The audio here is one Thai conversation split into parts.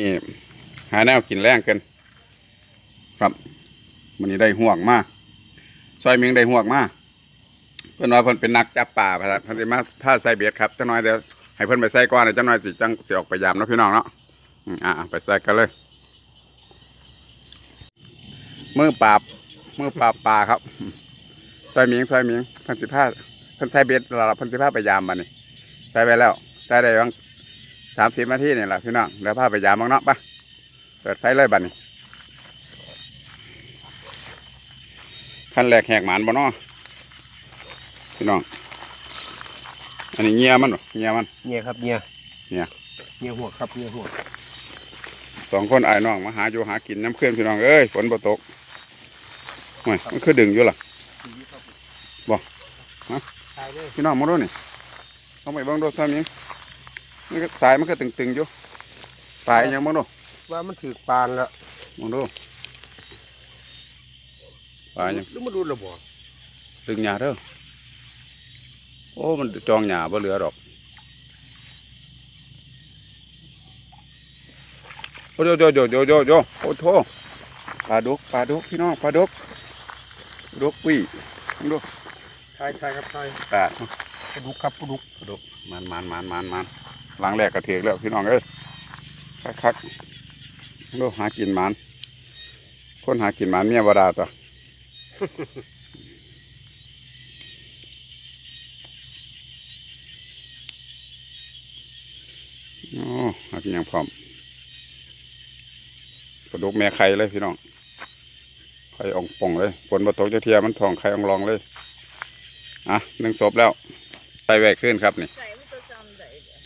นี่หาแนวกินแรงกัน ครับมันนี้ได้ห่วงมากซอยเมียงได้ห่วงมากเพิ่อนว่าเพิ่อนเป็นนักจับป่าพะเพิ่นสิมาพาใส่เบ็ดครับจังน้อยเดี๋ยวให้เพิ่อนไปใส่ก่อนเดี๋ยวจังน้อยสิจังเสิออกไปยามนะพี่น้องเนาะอืมอะไปใส่กันเลยมือปราบมือปราบป่าครับซอยเมียงซอยเมียงพิ่นสิพาพิ่นใส่เบ็ดแล้วล่ะเพิ่นสิพาไปยามบัดนี้ใส่ไปแล้วใส่ได้บ้าง สามสิบนาทีนี่แหละพี่น้องเดี๋ยวพาไปยามบ้างเนาะไปเปิดไฟเลยบัดนี้ขั้นแรกแหกหมานบ่เนาะพี่น้อง อันนี้เงียมันบ่เงียมันเนี่ยครับเนี่ยเนี่ยเนี่ยหัวครับเนี่ยหัวสองคนไอ้ายน้องมาหาอยู่หากินน้ำเคลื่อนพี่น้องเอ้ยฝนบ่ตกโอ้ยมันคือดึงอยู่ล่ะตายเลยพี่น้องมาดูนี่เอาไปเบิ่งดูซ้ำนี้ มันก็สายมันก็ตึงๆอยู่ปลายยังบ่ดูว่ามันถือปานแล้วมองดูปลายยังหรือมาดูระบบตึงหญ้าเด้อโอ้มันจองหญ้าบ่เหลือดอกโอ้โยโยโยโยโยโยโอ้โถปลาดุกปลาดุกพี่น้องปลาดุกดุกปี้ดูใช่ใช่ครับใช่ปลาปลาดุกครับปลาดุกปลาดุกมันมันมันมันมัน หลังแรกกระเถือกแล้วพี่น้องเอ้ยคักคักดูหากินมันคนหากินมันเมียบดาตัวโอ้หากินอย่างพร้อมกระดูกแม่ไข่เลยพี่น้องไข่อ่องป่องเลยฝนบตกจะเทียมันทองไข่อ่องรองเลย อะหนึ่งศพแล้วใส่แหวกขึ้นครับนี่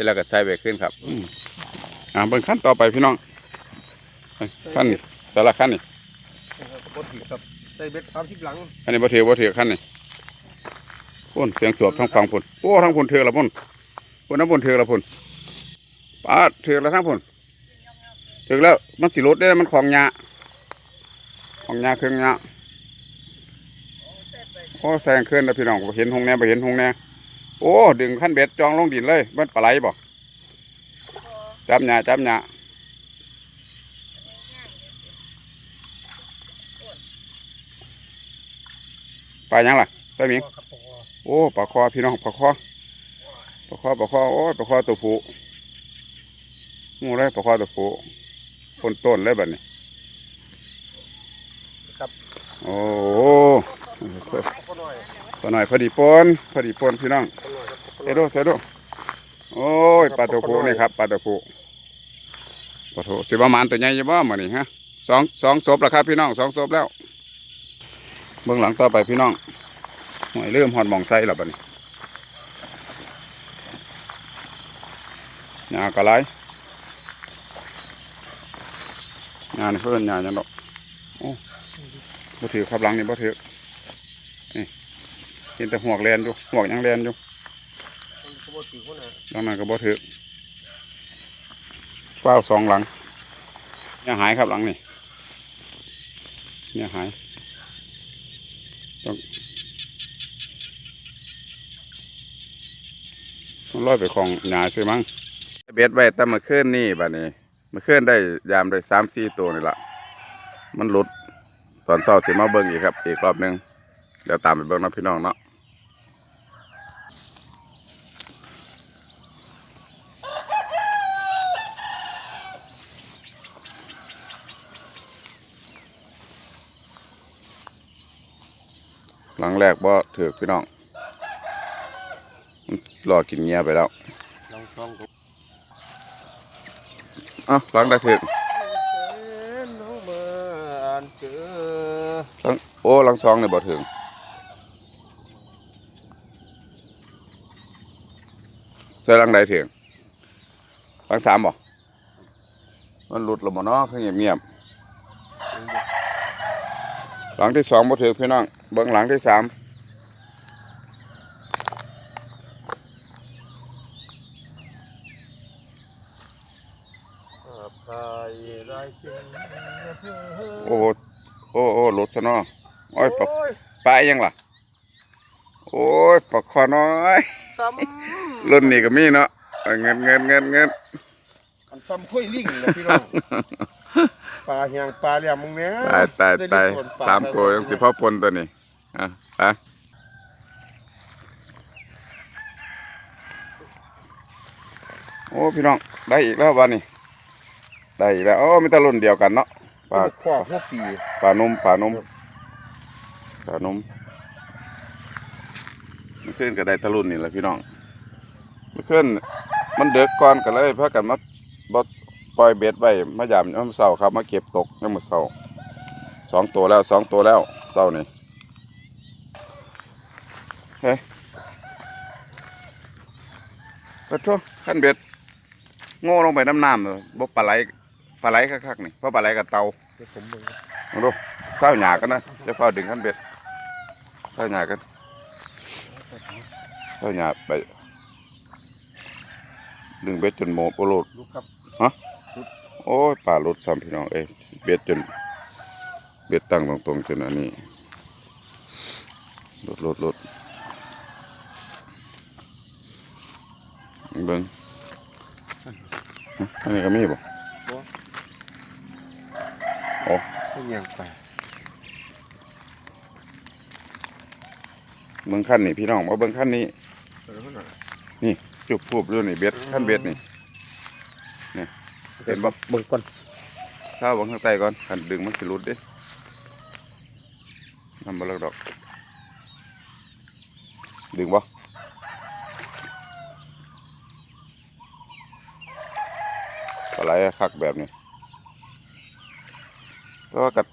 ร็จแล้วก็ใส่แหวกขึ้นครับอืมอ่าเบิ่งขั้นต่อไปพี่น้องไปขั้นนี่แต่ละขั้นนี่ปกติครับใส่เบ็ดสามสิบหลัง อันนี้บ่ถือบ่ถือขั้นนี่พุ่นเสียงสวบทั้งฟังพุ่นโอ้ทั้งพุ่นถือละพุ่นพุ่นน้ำพุ่นถือละพุ่นปาดถือละทั้งพุ่นถือแล้วมันสิลดได้มันของหยาของหยาเครื่องหยาโอ้แซงขึ้นแล้วพี่น้องบ่เห็นหงแน่บ่เห็นหงแน่ โอ้ ดึงขั้นเบ็ดจองลงดินเลย มันปลาไหลบ่จับหยาจับหยาปลาหยังล่ะใส่หมิงครับปอโอ้ปลาคอพี่น้องปลาคอปลาคอปลาคอโอ้ยปลาคอตัวผู้งูเลยปลาคอตัวผู้คนต้นเลยแบบนี้ครับโอ้โหปอน้อยตัวหน่อยพอดีปนพอดีปนพี่น้องปอน้อยครับ เอ็ดโดเซโดโอ้ยปลาตัวผู้นี่ครับปลาตัวผู้ปลาตัวสิประมาณตัวใหญ่ยี่บ่มานี่ฮะสองสองศพแล้วครับพี่น้องสองศพแล้วเบื้องหลังต่อไปพี่น้องหอยเริ่มหอดหมองไส้แล้วบัดนี้หญ้ากระไรงานเพื่อนงานยังดอกโอ้บ่ถือครับหลังนี่บ่ถือนี่เห็นแต่หวกแลนอยู่หวกยังแลนอยู่ ปกติคนน่ะหลังนั้นก็บ่ถือเฝ้าสองหลังเนี่ยหายครับหลังนี่เนี่ยหายต้องมันลอยไปของหนาใช่มั้งเบ็ดไว้แต่เมื่อนนี่บัดนี้เมื่อนได้ยามได้สามสี่ตัวนี่ละมันหลุดตอนเช้าสิมาเบิ่งอีกครับ อีกรอบนึงเดี๋ยวตามไปเบิ่งนะพี่น้องเนาะ หลังแรกบ่ถือพี่น้องรอกินเงียไปแล้วองซองดูเอ้าหลังได้ถือน้องมาอ่านเจอหลังโอ้หลังสองเนี่ยบ่ถึงใส่หลังใดถึงหลังสามบ่มันหลุดล้วบ่เนาะคือเงียบๆ หลังที่สองบ่ถือพี่น้องเบิ่งหลังที่สามไปได้เจอโอ้โหโอ้โอ้หลุดซะเนาะโอ้ยปลาโอ้ยปลาอีหยังล่ะ โอ้ยปลาคอน้อยซ้ำรุ่นนี้ก็มีเนาะเอาเงินเงินเงินเงินอันซ้ำค่อยลิงนะพี่น้อง ปลาแหงปลาเหลี่ยมมึงแม่ตายตายได้ตายเลี้งปลสามตัวยังสิพ่อปนตัวนี้อะไปโอ้พี่น้องได้อีกแล้ววันนี้ได้อีกแล้วโอ้มีแตะรุ่นเดียวกันเนาะปปลาลาข้อหัวปีปลานุ่มปลานุ่มปลานุ่มเมื่อคืนก็ได้แตะรุ่นนี่แหละพี่น้องเมื่อคืนมันเดือกก่อนก็เลยพากันมาบด ปล่อยเบ็ดไว้มายามยามเสาครับ มาเก็บตกยามมื้อเสาสองตัวแล้วสองตัวแล้วเสานี่ขอโทษขั้นเบ็ด โง่ลงไปน้ำน้ำเลยบ่ปลาไหลปลาไหลคักๆนี่เพราะปลาไหลกับเตาเดี๋ยวผมมึงมาดูเศร้าหยากันนะจะเฝ้าดึงขั้นเบ็ดเศร้าหยากันเศร้าหยาไปดึงเบ็ดจนโมโปโลดลูกครับ โอ้ยป่าหลุดซ้ำพี่น้องเอ้ยเบ็ดจนเบ็ดตั้งตรงๆจนอันนี้หลุดหลุดหลุดเบิ้งอันนี้ก็มีบ่ไม่แหงปลาเบิ้งขั้นนี่พี่น้องมาเบิ้งขั้นนี้เออมันน่ะจุบพูบเรื่องนี่เบ็ดขั้นเบ็ดนี่ เห็นบ่เบิ่งก่อนถ้าเบิ้งข้างใต้ก่อนขันดึงมันสิหลุดเด้นำบ่เลิกดอก ดึงบ่อะไรคักแบบนี้แต่ว่ากัด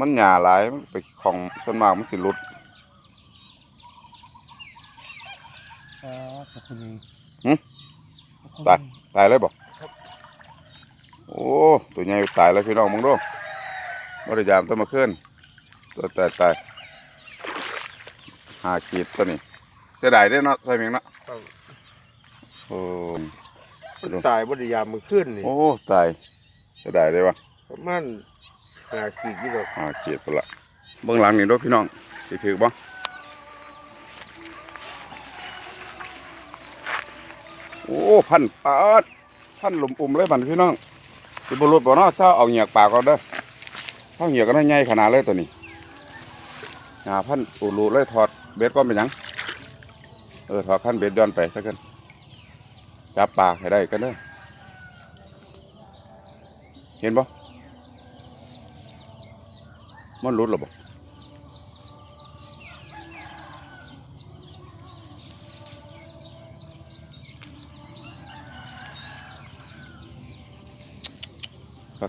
มันหยาหลายมันไปของส่วนมากมันสิหลุดอ่าขอบคุณหึตายตายเลยบ่ โอ้ตัวใหญ่ตายแล้วพี่น้องมึงดูบริยามต้นมาขึ้นตัวตายตายหาขีดตัวนี้จะได้ได้อเนาะใส่เมียงเนาะโอ้มันตายบริยามมือขึ้นนี่โอ้ตายจะได้ได้ปะประมาณหาขีดยี่ดอกหาขีดตัวละเบื้องหลังนี่เด้วยพี่น้องสิถือบ่โอ้ พันปาด พันหลุมอุ่มเลยบันพี่น้อง สิบุรุษบ่เนาะเช้าเอาเหงียกปากก่อนเด้อเท่าเหงียกก็ได้ใหญ่ขนาดเลยตัวนี้หาพันอูรูเลยถอดเบ็ดก้อนเป็นยังเออถอดพันเบ็ดย้อนไปสักกันจับปลาให้ได้กันเด้อเห็นบ่มันหลุดหรอบ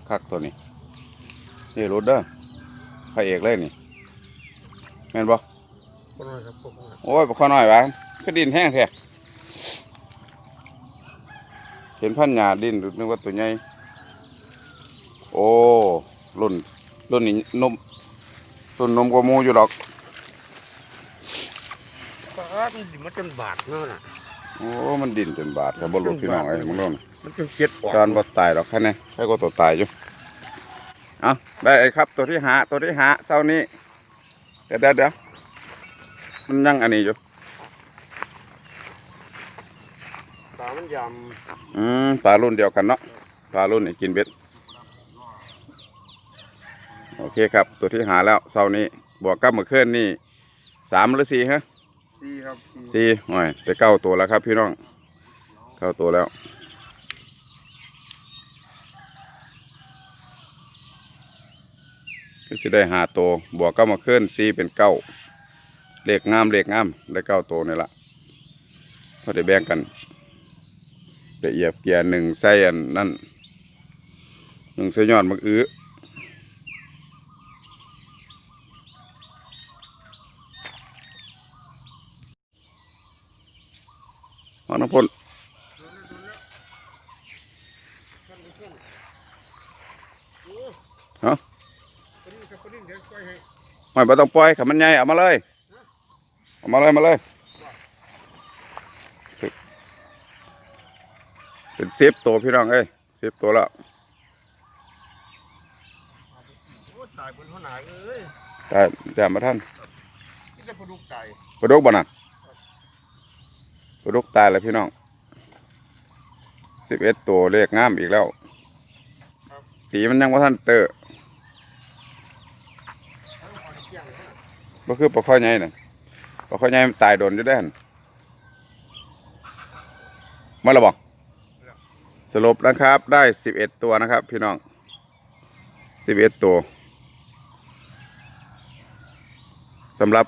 คักๆตัวนี้ นี่หลุดเด้อพระเอกเลยนี่แม่นบ่ก็น้อยครับพวกนั้นโอ้ยบ่ค่อยน้อยวะก็ดินแห้งแท้เห็นพันหญ้าดินนึกว่าตัวใหญ่โอ้รุ่นรุ่นนี้นมรุ่นนมกว่าหมูอยู่ดอกปลามันดิมันจนบาดเนาะน่ะโอ้มันดินจนบาดแต่บ่รู้พี่น้องไอ้มึงโน่น มันจนเก็ดออกตอนบ่ตายดอกแค่นี้แค่ก็ตัวตายอยู่เอาได้ไอ้ครับตัวที่หาตัวที่หาเช้านี้เดี๋ยวเดี๋ยวเดี๋ยวมันยังอันนี้อยู่ปลามันยอืมปลารุ่นเดียวกันเนาะปลารุ่นนี่กินเบ็ดโอเคครับ ตัวที่หาแล้วเช้านี้บวกกับเมื่อคืนนี่สามหรือสี่ฮะำดีครับดีสี่โอ้ยไปเก้าตัวแล้วครับพี่น้องเก้าตัวแล้ว ก็สิได้หาโตัวบวกก็มาขึ้นสี่เป็นเก้าเลขงามเลขงามได้เก้าโตนี่ละพอได้แบ่งกันไปเหยียบเกียร์หนึ่งใส่อันนั่นหนึ่งใส่ยอดมักอื้อมาน้ำพ่น ไม่บ่ต้องปล่อยขับมันใหญ่เอามาเลยเอามาเลยมาเลย เป็นเซฟตัวพี่น้องเอ้ยเซฟตัวแล้วโอ้ตายบนหัวหน้าเอ้ยได้แต่มาท่านนี่จะปลาดุกตายปลาดุกบ่น่ะปลาดุกตายแล้วพี่น้องสิบเอ็ดตัวเลขงามอีกแล้ว สีมันยังว่าท่านเตอะ ก็คือปลาข้อใหญ่น่ะปลาข้อใหญ่มันตายโดนอยู่ได้หันมาและบอกสรุปนะครับ ได้สิบเอ็ดตัวนะครับ พี่น้องสิบเอ็ดตัวสำหรับ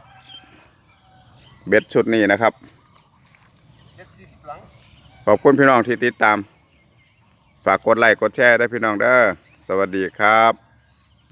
เบ็ดชุดนี้นะครับเจ็ดสิบหลังขอบคุณพี่น้องที่ติดตาม ฝากกดไลค์กดแชร์ได้พี่น้องเด้อสวัสดีครับ